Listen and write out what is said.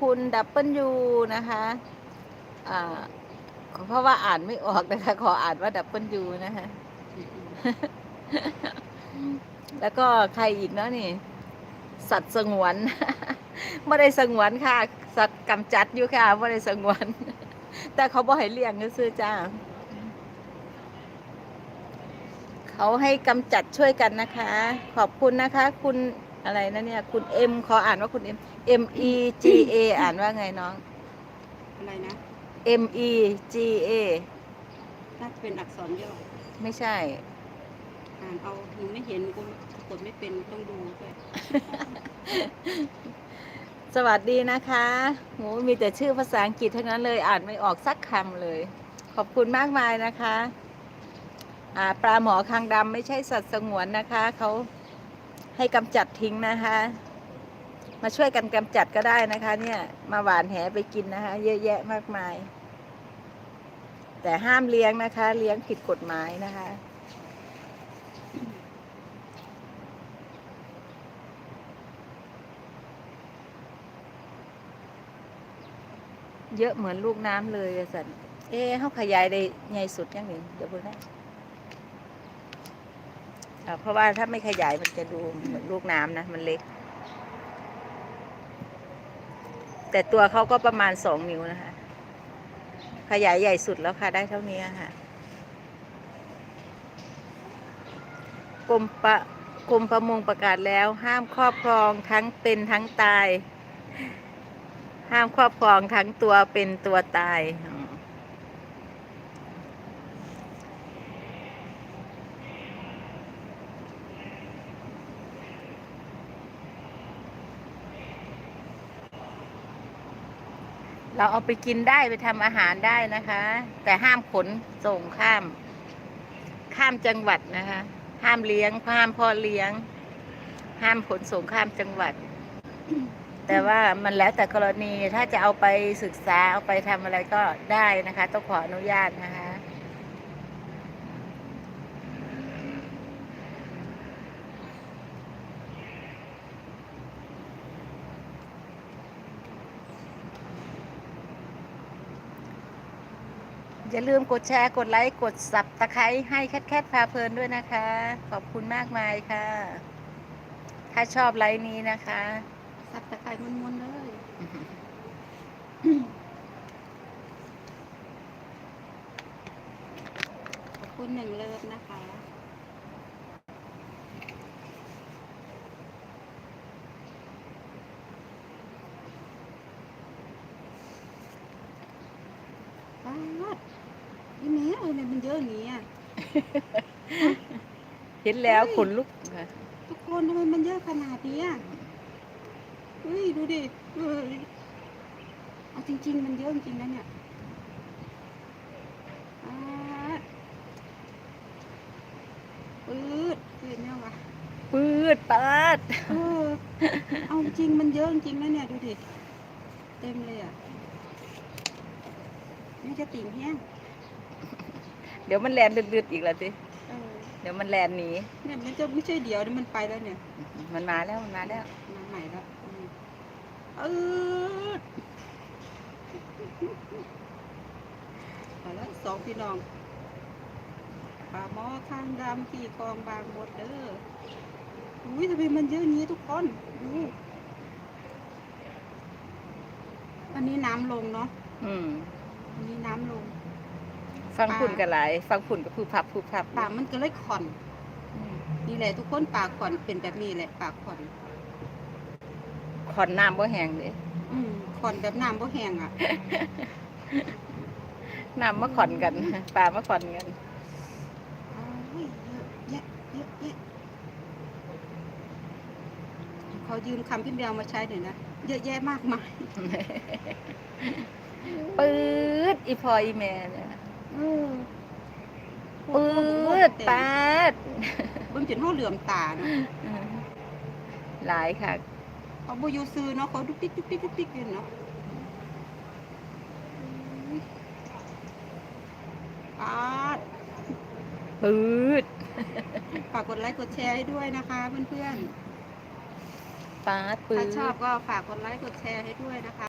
คุณดับเบิลยูนะคะอ่าเพราะว่าอ่านไม่ออกนะคะ ขออ่านว่าดับเบิลยูนะคะ แล้วก็ใครอีกเนาะนี่ สัตว์สงวนไม่ได้สงวนค่ะ สัตว์กำจัดอยู่ค่ะไม่ได้สงวน แต่เขาบอกให้เลี้ยงก็ซื้อจ้าเขาให้กำจัดช่วยกันนะคะ ขอบคุณนะคะ คุณ อะไรนะเนี่ย คุณเอ็มขออ่านว่าคุณเอ็ม M E G A อ่านว่าไงน้อง อะไรนะ M E G A น่าจะเป็นอักษรย่อไม่ใช่ อ่านเอาหนูไม่เห็นกูกดไม่เป็นต้องดูด้วยสวัสดีนะคะโหมีแต่ชื่อภาษาอังกฤษทั้งนั้นเลย อ่านไม่ออกสักคำเลย ขอบคุณมากมายนะคะ อ่าปลาหมอคางดำไม่ใช่สัตว์สงวนนะคะ เขา ให้กำจัดทิ้งนะคะ มาช่วยกันกำจัดก็ได้นะคะ เนี่ย มาหวานแหไปกินนะคะ เยอะแยะมากมาย แต่ห้ามเลี้ยงนะคะ เลี้ยงผิดกฎหมายนะคะเยอะเหมือนลูกน้ำเลยสัน เอ๊เขาขยายได้ใหญ่สุดยังไงเดี๋ยวพิ่นะ เพราะว่าถ้าไม่ขยายมันจะดูเหมือนลูกน้ำนะ มันเล็ก แต่ตัวเขาก็ประมาณสองนิ้วนะคะ ขยายใหญ่สุดแล้วค่ะ ได้เท่านี้ค่ะกรมประกรมประมงประกาศแล้ว ห้ามครอบครองทั้งเป็นทั้งตาย ห้ามครอบครองทั้งตัวเป็นตัวตาย เราเอาไปกินได้ไปทำอาหารได้นะคะ แต่ห้ามขนส่งข้าม ข้ามจังหวัดนะคะ ห้ามเลี้ยงห้ามพ่อเลี้ยง ห้ามขนส่งข้ามจังหวัด แต่ว่ามันแล้วแต่กรณีถ้าจะเอาไปศึกษาเอาไปทำอะไรก็ได้นะคะ ต้องขออนุญาตนะคะ อย่าลืมกดแชร์กดไลค์กดสับตะไคร้ให้แคทแคทพาเพลินด้วยนะคะ ขอบคุณมากมายค่ะ ถ้าชอบไลค์นี้นะคะซับตะไคร้ม้วนๆเลยขอบคุณหนึ่งเลิฟนะคะป้า แม่เออเนี่ยมันเยอะอย่างนี้อะเห็นแล้วเฮ้ยขนลุกค่ะทุกคนทำไมมันเยอะขนาดนี้อะเฮ้ยดูดิเฮ้ยเอาจริง ๆ มันเยอะจริงๆนะเนี่ยอ่าปืดปืดเนี่ยวะปืดปาดเออเอาจริงมันเยอะจริงๆนะเนี่ยดูดิ เต็มเลยอะนี่จะติ่งแห้ง เดี๋ยวมันแลนดืดๆอีกแล้วสิเออเดี๋ยวมันแลนหนีเนี่ยมันจะไม่ใช่เดี๋ยวเดี๋ยวมันไปแล้วเนี่ยมันมาแล้วมันมาแล้ว มาใหม่แล้วอืมเออเอาละสองพี่น้องปลาหม้อข้างดำที่คลองบางบดเด้ออุ้ยทำไมมันเยอะอย่างนี้ทุกคนดูอันนี้น้ำลงเนาะอืมอันนี้น้ำลง ฟังผุ่นกันหลายฟังผุ่นกับผู้พับผู้พับปากมันก็เลยขอนอืมนี่แหละทุกคนปากขอนเป็นแบบนี้แหละ ปากขอนขอนน้ำบ่แห้งเด้อืมขอนแบบน้ำบ่แห้งอะน้ำมาขอนกันปลามาขอนกันโอ้ยเยอะแยะเยอะแยะเขายืมคำพี่แมวมาใช้หน่อยนะ เยอะแยะมากมายปืดอีพออีแม่เนี่ยเออ ปืดปาดเบิ่งจนเฮาเหลื่อมตานะหลายค่ะเขาบ่อยู่ซื้อเนาะเขาดุกดิกดุกดิกดุกดิกอยู่เนาะปาดปืดฝากกดไลค์กดแชร์ให้ด้วยนะคะเพื่อนปาดๆปืถ้าชอบก็ฝากกดไลค์กดแชร์ให้ด้วยนะคะ